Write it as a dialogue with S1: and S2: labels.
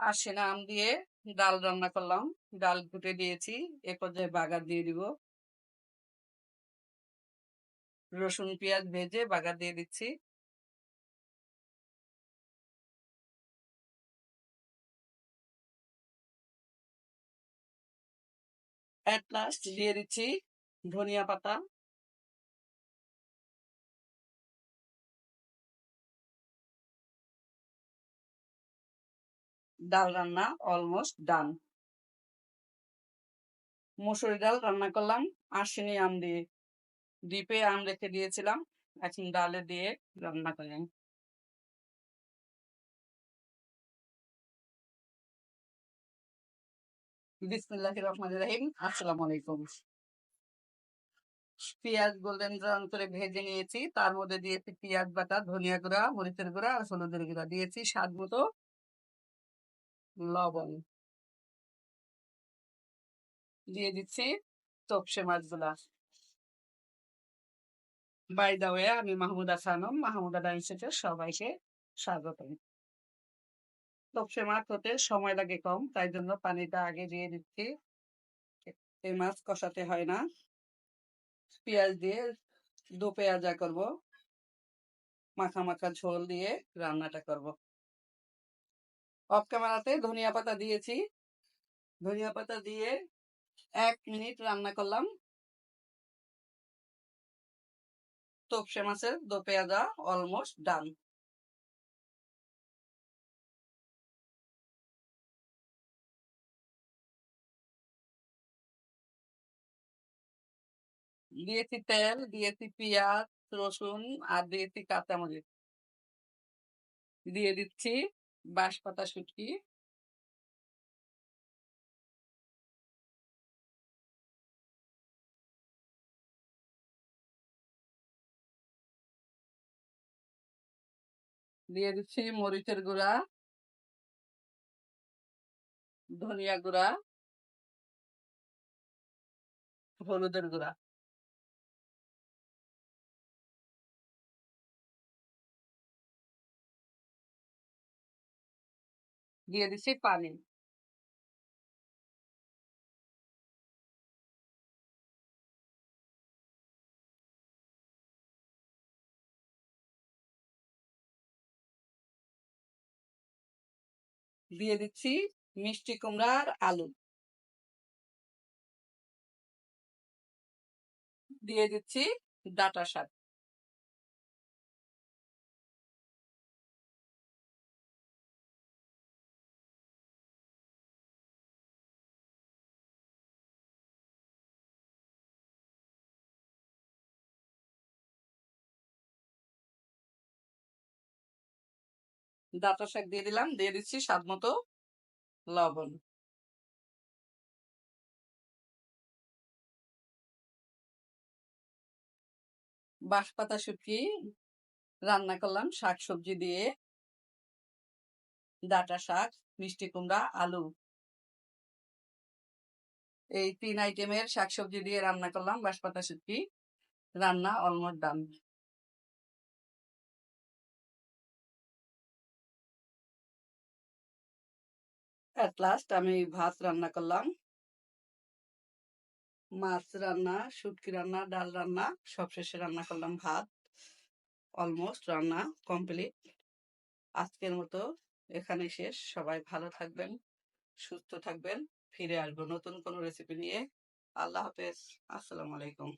S1: আশিনা আম দিয়ে ডাল রান্না করলাম। ডাল কুটে দিয়েছি, এ পর্যায়ে বাগার দিয়ে দিব। রসুন, পেঁয়াজ ভেজে বাগার দিয়ে দিচ্ছি। অ্যাট লাস্ট দিয়ে দিচ্ছি ধনিয়া পাতা। ডাল রান্না অলমোস্ট ডান মুসুরি ডাল রান্না করলাম আশিনি আম দিয়ে, ডিপে আম রেখে দিয়েছিলাম, এখন ডালে দিয়ে রান্না রাহিম, আসসালামু আলাইকুম। পেঁয়াজ গোল্ডেন ব্রাউন করে ভেজে নিয়েছি, তার মধ্যে দিয়েছি পেঁয়াজ বাটা, ধনিয়া গুঁড়া, মরিচের গুঁড়া আর হলুদের গুঁড়া দিয়েছি, স্বাদ মতো লবণ। দিয়ে দিচ্ছি তপসে মাছগুলা। বাই দা ওয়ে আমি মাহমুদা সানম মাহমুদা ডাইসেটে সবাইকে স্বাগত। তপসে মাছ হতে সময় লাগে কম, তাই জন্য পানিটা আগে দিয়ে দিচ্ছি। এই মাছ কষাতে হয় না। পেঁয়াজ দিয়ে দু পেঁয়াজা করব মাখা মাখা ঝোল দিয়ে রান্নাটা করব। অফ ক্যামেরাতে ধনিয়া পাতা দিয়েছি। ধনিয়া পাতা দিয়ে এক মিনিট রান্না করলাম। তোপসে মাছের দো পেঁয়াজা অলমোস্ট ডান দিয়েছি তেল, দিয়েছি পেঁয়াজ, রসুন আর দিয়েছি কাঁচামরিচ। দিয়ে দিচ্ছি বাঁশপাতা শুটকি। দিয়ে দিচ্ছি মরিচের গুঁড়া। ধনিয়া গুঁড়া। হলুদের গুঁড়া। দিয়ে দিচ্ছি পানি। দিয়ে দিচ্ছি মিষ্টি কুমড়ার আলু। দিয়ে দিচ্ছি ডাটা শাক ডাটা শাক দিয়ে দিলাম, দিয়ে দিচ্ছি স্বাদ মতো লবণ। বাঁশপাতা শুটকি রান্না করলাম শাক সবজি দিয়ে। ডাটা শাক, মিষ্টি কুমড়া, আলু। এই তিন আইটেমের শাকসবজি দিয়ে রান্না করলাম, বাঁশপাতা শুটকি রান্না অলমোস্ট ডান অ্যাট লাস্ট আমি ভাত রান্না করলাম। মাছ রান্না, শুটকি রান্না, ডাল রান্না সবশেষে রান্না করলাম ভাত। অলমোস্ট রান্না কমপ্লিট আজকের মতো এখানে শেষ। সবাই ভালো থাকবেন, সুস্থ থাকবেন। ফিরে আসব নতুন কোনো রেসিপি নিয়ে। আল্লাহ হাফেজ। আসসালামু আলাইকুম।